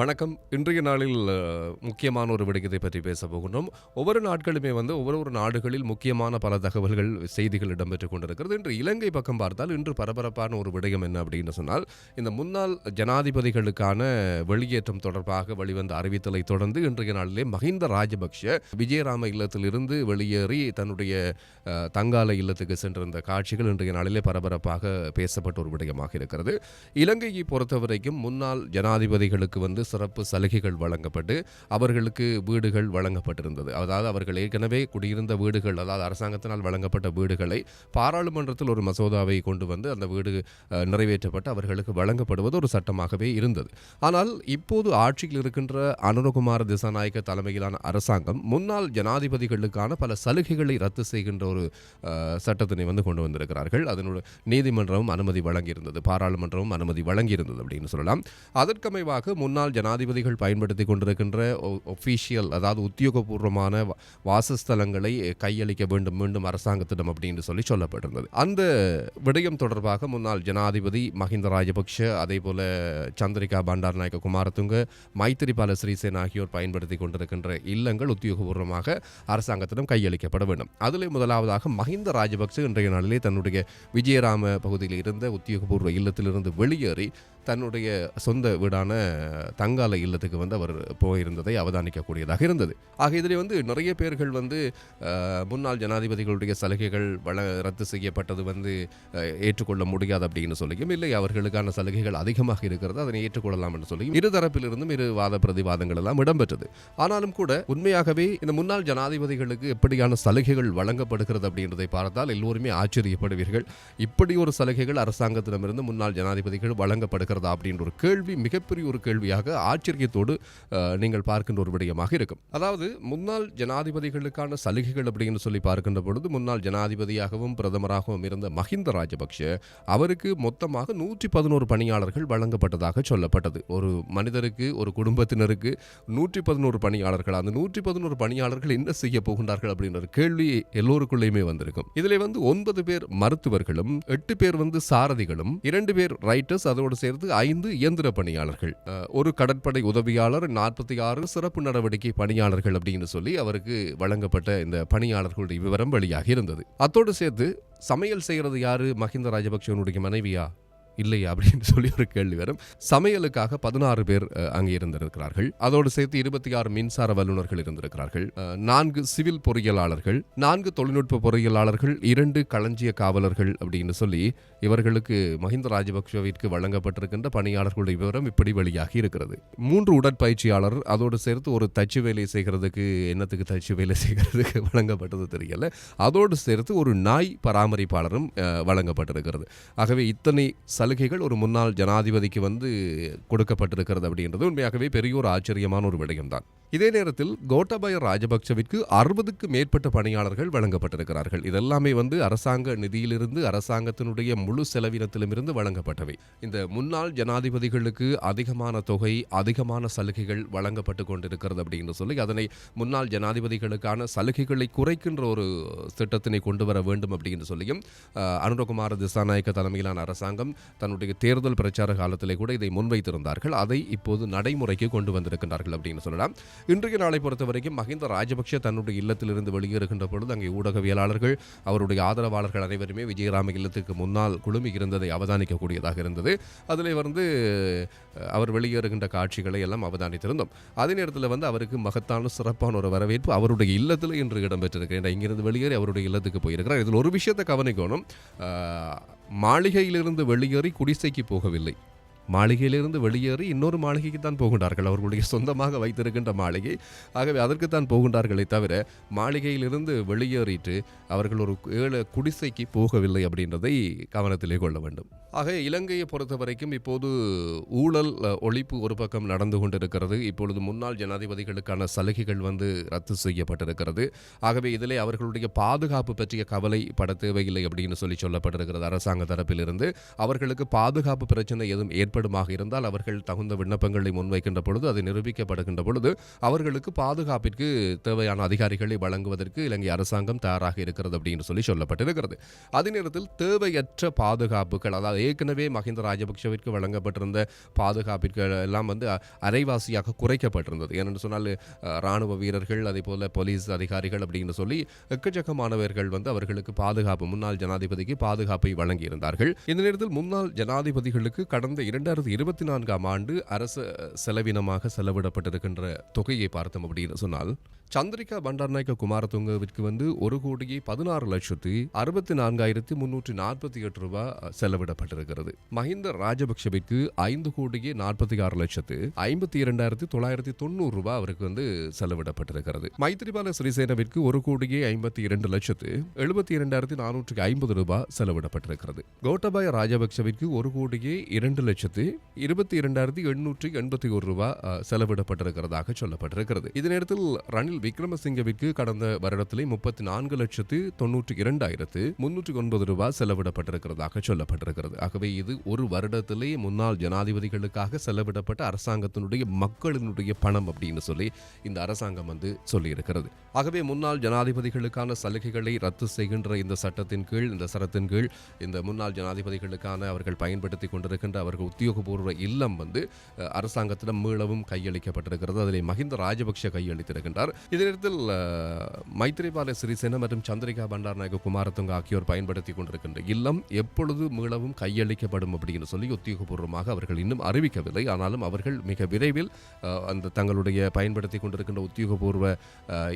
வணக்கம். இன்றைய நாளில் முக்கியமான ஒரு விடயத்தை பற்றி பேச போகின்றோம். ஒவ்வொரு நாட்களுமே வந்து ஒவ்வொரு ஒரு நாடுகளில் முக்கியமான பல தகவல்கள் செய்திகள் இடம்பெற்றுக் கொண்டிருக்கிறது. இன்று இலங்கை பக்கம் பார்த்தால் இன்று பரபரப்பான ஒரு விடயம் என்ன அப்படின்னு சொன்னால் இந்த முன்னாள் ஜனாதிபதிகளுக்கான வெளியேற்றம் தொடர்பாக வெளிவந்த அறிவித்தலை தொடர்ந்து இன்றைய நாளிலே மஹிந்த ராஜபக்ஷ விஜயராம இல்லத்திலிருந்து வெளியேறி தன்னுடைய தங்கால இல்லத்துக்கு சென்றிருந்த காட்சிகள் இன்றைய நாளிலே பரபரப்பாக பேசப்பட்ட ஒரு விடயமாக இருக்கிறது. இலங்கையை பொறுத்தவரைக்கும் முன்னாள் ஜனாதிபதிகளுக்கு வந்து சிறப்பு சலுகைகள் வழங்கப்பட்டு அவர்களுக்கு வீடுகள் வழங்கப்பட்டிருந்தது. அதாவது அவர்கள் ஏற்கனவே குடியிருந்த வீடுகள் அதாவது அரசாங்கத்தினால் வழங்கப்பட்ட வீடுகளை பாராளுமன்றத்தில் ஒரு மசோதாவை கொண்டு வந்து அந்த வீடு நிறைவேற்றப்பட்டு அவர்களுக்கு வழங்கப்படுவது ஒரு சட்டமாகவே இருந்தது. ஆனால் இப்போது ஆட்சியில் இருக்கின்ற அனுரகுமார திசாநாயக்க தலைமையிலான அரசாங்கம் முன்னாள் ஜனாதிபதிகளுக்கான பல சலுகைகளை ரத்து செய்கின்ற ஒரு சட்டத்தினை வந்து கொண்டு வந்திருக்கிறார்கள். அதனுடைய நீதிமன்றமும் அனுமதி வழங்கியிருந்தது பாராளுமன்றமும் அனுமதி வழங்கியிருந்தது அப்படின்னு சொல்லலாம். அதற்கமைவாக முன்னாள் ஜனாதிபதிகள் பயன்படுத்தி கொண்டிருக்கின்ற ஒஃபீஷியல் அதாவது உத்தியோகபூர்வமான வாசஸ்தலங்களை கையளிக்க வேண்டும் மீண்டும் அரசாங்கத்திடம் அப்படின்னு சொல்லி சொல்லப்பட்டிருந்தது. அந்த விடயம் தொடர்பாக முன்னாள் ஜனாதிபதி மஹிந்த ராஜபக்ஷ அதே போல சந்திரிகா பண்டாரநாயக்க குமாரதுங்க மைத்திரிபால ஸ்ரீசேன் ஆகியோர் பயன்படுத்தி கொண்டிருக்கின்ற இல்லங்கள் உத்தியோகபூர்வமாக அரசாங்கத்திடம் கையளிக்கப்பட வேண்டும். அதிலே முதலாவதாக மஹிந்த ராஜபக்ஷ இன்றைய நாளிலே தன்னுடைய விஜயராம பகுதியில் இருந்த உத்தியோகபூர்வ இல்லத்திலிருந்து வெளியேறி தன்னுடைய சொந்த வீடான தங்கால இல்லத்துக்கு வந்து அவர் போயிருந்ததை அவதானிக்கக்கூடியதாக இருந்தது. ஆக இதில் வந்து நிறைய பேர்கள் வந்து முன்னாள் ஜனாதிபதிகளுடைய சலுகைகள் வள ரத்து செய்யப்பட்டது வந்து ஏற்றுக்கொள்ள முடியாது அப்படின்னு சொல்லியும் இல்லை அவர்களுக்கான சலுகைகள் அதிகமாக இருக்கிறது அதனை ஏற்றுக்கொள்ளலாம் என்று சொல்லியும் இருதரப்பிலிருந்தும் இரு வாத பிரதிவாதங்கள் எல்லாம் இடம்பெற்றது. ஆனாலும் கூட உண்மையாகவே இந்த முன்னாள் ஜனாதிபதிகளுக்கு எப்படியான சலுகைகள் வழங்கப்படுகிறது அப்படின்றதை பார்த்தால் எல்லோருமே ஆச்சரியப்படுவீர்கள். இப்படி ஒரு சலுகைகள் அரசாங்கத்திடமிருந்து முன்னாள் ஜனாதிபதிகள் வழங்கப்படுகிறதா அப்படின்ற ஒரு கேள்வி மிகப்பெரிய ஒரு கேள்வியாக ஆச்சரியத்தோடு நீங்கள் பார்க்கின்ற ஒரு விடயமாக இருக்கும். அதாவது முன்னாள் ஜனாதிபதிகளுக்கான சலுகைகள் அப்படின்னு சொல்லி பார்க்கின்ற பொழுது முன்னாள் ஜனாதிபதியாகவும் பிரதமராகவும் இருந்த மஹிந்த ராஜபக்ஷ அவருக்கு மொத்தமாக நூற்றி பதினோரு பணியாளர்கள் வழங்கப்பட்டதாக சொல்லப்பட்டது. ஒரு மனிதருக்கு ஒரு குடும்பத்தினருக்கு நூற்றி பதினோரு பணியாளர்கள். அந்த நூற்றி பதினோரு பணியாளர்கள் என்ன செய்ய போகின்றார்கள் அப்படின்ற கேள்வி எல்லோருக்குள்ளேயுமே வந்திருக்கும். இதில் வந்து ஒன்பது பேர் மருத்துவர்களும் எட்டு பேர் வந்து சாரதிகளும் இரண்டு பேர் ரைட்டர்ஸ் அதோடு சேர்த்து ஐந்து இயந்திர பணியாளர்கள். ஒரு கடற்படை உதவியாளர் நாற்பத்தி ஆறு சிறப்பு நடவடிக்கை பணியாளர்கள் அப்படின்னு சொல்லி அவருக்கு வழங்கப்பட்ட இந்த பணியாளர்களுடைய விவரம் வெளியாகி இருந்தது. அத்தோடு சேர்த்து சமையல் செய்கிறது யாரு? மஹிந்த ராஜபக்சவனுடைய மனைவியா? இல்லையா? அப்படின்னு சொல்லி ஒரு கேள்வி வரும். சமையலுக்காக பதினாறு பேர் அங்கே இருந்திருக்கிறார்கள். அதோடு சேர்த்து இருபத்தி ஆறு மின்சார வல்லுநர்கள் இருந்திருக்கிறார்கள். நான்கு சிவில் பொறியியலாளர்கள் நான்கு தொழில்நுட்ப பொறியியலாளர்கள் இரண்டு களஞ்சிய காவலர்கள் அப்படின்னு சொல்லி இவர்களுக்கு மஹிந்த ராஜபக்சவிற்கு வழங்கப்பட்டிருக்கின்ற பணியாளர்களுடைய விவரம் இப்படி வெளியாகி இருக்கிறது. மூன்று உடற்பயிற்சியாளர் அதோடு சேர்த்து ஒரு தச்சு வேலை செய்கிறதுக்கு என்னத்துக்கு தச்சு வேலை செய்கிறதுக்கு வழங்கப்பட்டது தெரியல. அதோடு சேர்த்து ஒரு நாய் பராமரிப்பாளரும் வழங்கப்பட்டிருக்கிறது. ஆகவே இத்தனை சலுகைகள் ஒரு முன்னாள் ஜனாதிபதிக்கு வந்து கொடுக்கப்பட்டிருக்கிறது அப்படின்றது உண்மையாகவே பெரிய ஒரு ஆச்சரியமான ஒரு விடயம்தான். இதே நேரத்தில் கோட்டபய ராஜபக்சவிற்கு அறுபதுக்கு மேற்பட்ட பணியாளர்கள் வழங்கப்பட்டிருக்கிறார்கள். இதெல்லாமே வந்து அரசாங்க நிதியிலிருந்து அரசாங்கத்தினுடைய முழு செலவினத்திலுமிருந்து வழங்கப்பட்டவை. இந்த முன்னாள் ஜனாதிபதிகளுக்கு அதிகமான தொகை அதிகமான சலுகைகள் வழங்கப்பட்டு கொண்டிருக்கிறது அப்படின்னு சொல்லி அதனை முன்னாள் ஜனாதிபதிகளுக்கான சலுகைகளை குறைக்கின்ற ஒரு திட்டத்தினை கொண்டு வர வேண்டும் அப்படின்னு சொல்லியும் அனுரகுமார திசாநாயக்க தலைமையிலான அரசாங்கம் தன்னுடைய தேர்தல் பிரச்சார காலத்திலே கூட இதை முன்வைத்திருந்தார்கள். அதை இப்போது நடைமுறைக்கு கொண்டு வந்திருக்கிறார்கள் அப்படின்னு சொல்லலாம். இன்றைய நாளை பொறுத்த வரைக்கும் மஹிந்த ராஜபக்ஷ தன்னுடைய இல்லத்திலிருந்து வெளியேறுகின்ற பொழுது அங்கே ஊடகவியலாளர்கள் அவருடைய ஆதரவாளர்கள் அனைவருமே விஜயராம இல்லத்துக்கு முன்னால் குழுமி இருந்ததை அவதானிக்கக்கூடியதாக இருந்தது. அதில் வந்து அவர் வெளியேறுகின்ற காட்சிகளை எல்லாம் அவதானித்திருந்தோம். அதே நேரத்தில் வந்து அவருக்கு மகத்தான சிறப்பான ஒரு வரவேற்பு அவருடைய இல்லத்தில் இன்று இடம்பெற்றிருக்கிறேன் இங்கிருந்து வெளியேறி அவருடைய இல்லத்துக்கு போயிருக்கிறார். இதில் ஒரு விஷயத்தை கவனிக்கணும். மாளிகையிலிருந்து வெளியேறி குடிசைக்கு போகவில்லை. மாளிகையிலிருந்து வெளியேறி இன்னொரு மாளிகைக்கு தான் போகின்றார்கள். அவர்களுடைய சொந்தமாக வைத்திருக்கின்ற மாளிகை. ஆகவே அதற்குத்தான் போகின்றார்களே தவிர மாளிகையிலிருந்து வெளியேறிட்டு அவர்கள் ஒரு ஏழு குடிசைக்கு போகவில்லை அப்படின்றதை கவனத்திலே கொள்ள வேண்டும். ஆக இலங்கையை பொறுத்த வரைக்கும் இப்போது ஊழல் ஒழிப்பு ஒரு பக்கம் நடந்து கொண்டிருக்கிறது. இப்பொழுது முன்னாள் ஜனாதிபதிகளுக்கான சலுகைகள் வந்து ரத்து செய்யப்பட்டிருக்கிறது. ஆகவே இதிலே அவர்களுடைய பாதுகாப்பு பற்றிய கவலை பட தேவையில்லை அப்படின்னு சொல்லி சொல்லப்பட்டிருக்கிறது அரசாங்க தரப்பிலிருந்து. அவர்களுக்கு பாதுகாப்பு பிரச்சனை எதுவும் ஏற்பட பயன்படுமாக இருந்தால் அவர்கள் தகுந்த விண்ணப்பங்களை முன்வைக்கின்ற பொழுது அது நிரூபிக்கப்படுகின்ற பொழுது அவர்களுக்கு பாதுகாப்பிற்கு தேவையான அதிகாரிகளை வழங்குவதற்கு இலங்கை அரசாங்கம் தயாராக இருக்கிறது அப்படின்னு சொல்லி சொல்லப்பட்டிருக்கிறது. அதே நேரத்தில் தேவையற்ற பாதுகாப்புகள் அதாவது ஏற்கனவே மஹிந்த ராஜபக்ஷவிற்கு வழங்கப்பட்டிருந்த பாதுகாப்பிற்கு எல்லாம் வந்து அரைவாசியாக குறைக்கப்பட்டிருந்தது. ஏனென்று சொன்னால் அஹ், ராணுவ வீரர்கள் அதே போல் போலீஸ் அதிகாரிகள் அப்படின்னு சொல்லி எக்கச்சக்கமானவர்கள் வந்து அவர்களுக்கு பாதுகாப்பு முன்னாள் ஜனாதிபதிக்கு பாதுகாப்பை வழங்கியிருந்தார்கள். இந்த நேரத்தில் முன்னாள் ஜனாதிபதிகளுக்கு கடந்த இரண்டு ரெண்டாயிரத்தி இருபத்தி நான்காம் ஆண்டு அரசு செலவினமாக செலவிடப்பட்டிருக்கின்ற தொகையை பார்த்தோம் அப்படின்னு சொன்னால் சந்திரிகா பண்டார்நாயக்க குமாரதுங்கவிற்கு வந்து ஒரு கோடியே பதினாறு லட்சத்து அறுபத்தி நான்காயிரத்தி முன்னூற்றி நாற்பத்தி எட்டு ரூபாய் செலவிடப்பட்டிருக்கிறது. மஹிந்த ராஜபக்ஷவிற்கு ஐந்து கோடியே நாற்பத்தி ஆறு லட்சத்து ஐம்பத்தி இரண்டாயிரத்தி தொள்ளாயிரத்தி தொண்ணூறு ரூபாய் அவருக்கு வந்து செலவிடப்பட்டிருக்கிறது. மைத்திரிபால சிறிசேனவிற்கு ஒரு கோடியே ஐம்பத்தி இரண்டு லட்சத்து எழுபத்தி இரண்டாயிரத்தி நானூற்றி ஐம்பது ரூபாய் செலவிடப்பட்டிருக்கிறது. கோட்டபாய ராஜபக்ஷவிற்கு ஒரு கோடியே இரண்டு லட்சத்து இருபத்தி இரண்டாயிரத்தி எண்ணூற்றி எண்பத்தி ஒரு ரூபாய் செலவிடப்பட்டிருக்கிறதாக சொல்லப்பட்டிருக்கிறது. இதே நேரத்தில் ரணில் விக்ரமசிங்கவிற்கு கடந்த வருடத்திலே முப்பத்தி நான்கு லட்சத்து தொன்னூற்றி இரண்டாயிரத்து முன்னூற்றி ஒன்பது ரூபாய் செலவிடப்பட்டிருக்கிறதாக சொல்லப்பட்டிருக்கிறது. ஆகவே இது ஒரு வருடத்திலே முன்னாள் ஜனாதிபதிகளுக்காக செலவிடப்பட்ட அரசாங்கத்தினுடைய மக்களினுடைய பணம் அப்படின்னு சொல்லி இந்த அரசாங்கம் வந்து சொல்லியிருக்கிறது. ஆகவே முன்னாள் ஜனாதிபதிகளுக்கான சலுகைகளை ரத்து செய்கின்ற இந்த சட்டத்தின் கீழ் இந்த சரத்தின் கீழ் இந்த முன்னாள் ஜனாதிபதிகளுக்கான அவர்கள் பயன்படுத்தி கொண்டிருக்கின்ற அவர்கள் உத்தியோகபூர்வ இல்லம் வந்து அரசாங்கத்திடம் மீளவும் கையளிக்கப்பட்டிருக்கிறது. அதில் மஹிந்த ராஜபக்ஷ கையளித்திருக்கின்றார். இதனிடத்தில் மைத்ரிபால சிறிசேன மற்றும் சந்திரிகா பண்டாரநாயக குமாரத்துங்க ஆகியோர் பயன்படுத்தி கொண்டிருக்கின்ற இல்லம் எப்பொழுது மீளவும் கையளிக்கப்படும் அப்படின்னு சொல்லி உத்தியோகபூர்வமாக அவர்கள் இன்னும் அறிவிக்கவில்லை. ஆனாலும் அவர்கள் மிக விரைவில் அந்த தங்களுடைய பயன்படுத்தி கொண்டிருக்கின்ற உத்தியோகபூர்வ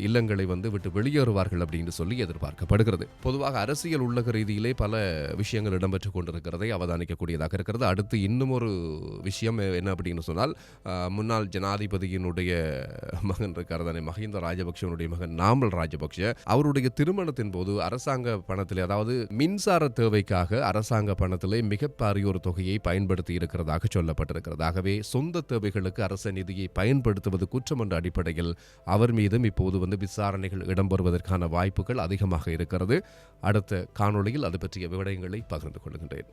இல்லங்களை வந்து விட்டு வெளியேறுவார்கள் அப்படின்னு சொல்லி எதிர்பார்க்கப்படுகிறது. பொதுவாக அரசியல் உள்ளக ரீதியிலே பல விஷயங்கள் இடம்பெற்றுக் கொண்டிருக்கிறதை அவதானிக்கக்கூடியதாக இருக்கிறது. அடுத்து இன்னும் ஒரு விஷயம் என்ன அப்படின்னு சொன்னால் முன்னாள் ஜனாதிபதியினுடைய மகன் இருக்கார் தானே மஹிந்த ராஜபக்ஷனுடைய மகன் நாமல் ராஜபக்ஷ அவருடைய திருமணத்தின் போது அரசாங்க பணத்தில் அதாவது மின்சார தேவைக்காக அரசாங்க பணத்திலே மிகப்பெரிய ஒரு தொகையை பயன்படுத்தி இருக்கிறதாக சொல்லப்பட்டிருக்கிறது ஆகவே சொந்த தேவைகளுக்கு அரச நிதியை பயன்படுத்துவது குற்றம் என்ற அடிப்படையில் அவர் மீதும் இப்போது வந்து விசாரணைகள் இடம்பெறுவதற்கான வாய்ப்புகள் அதிகமாக இருக்கிறது. அடுத்த காணொளியில் அது பற்றிய விவரங்களை பகிர்ந்து கொள்கின்றேன்.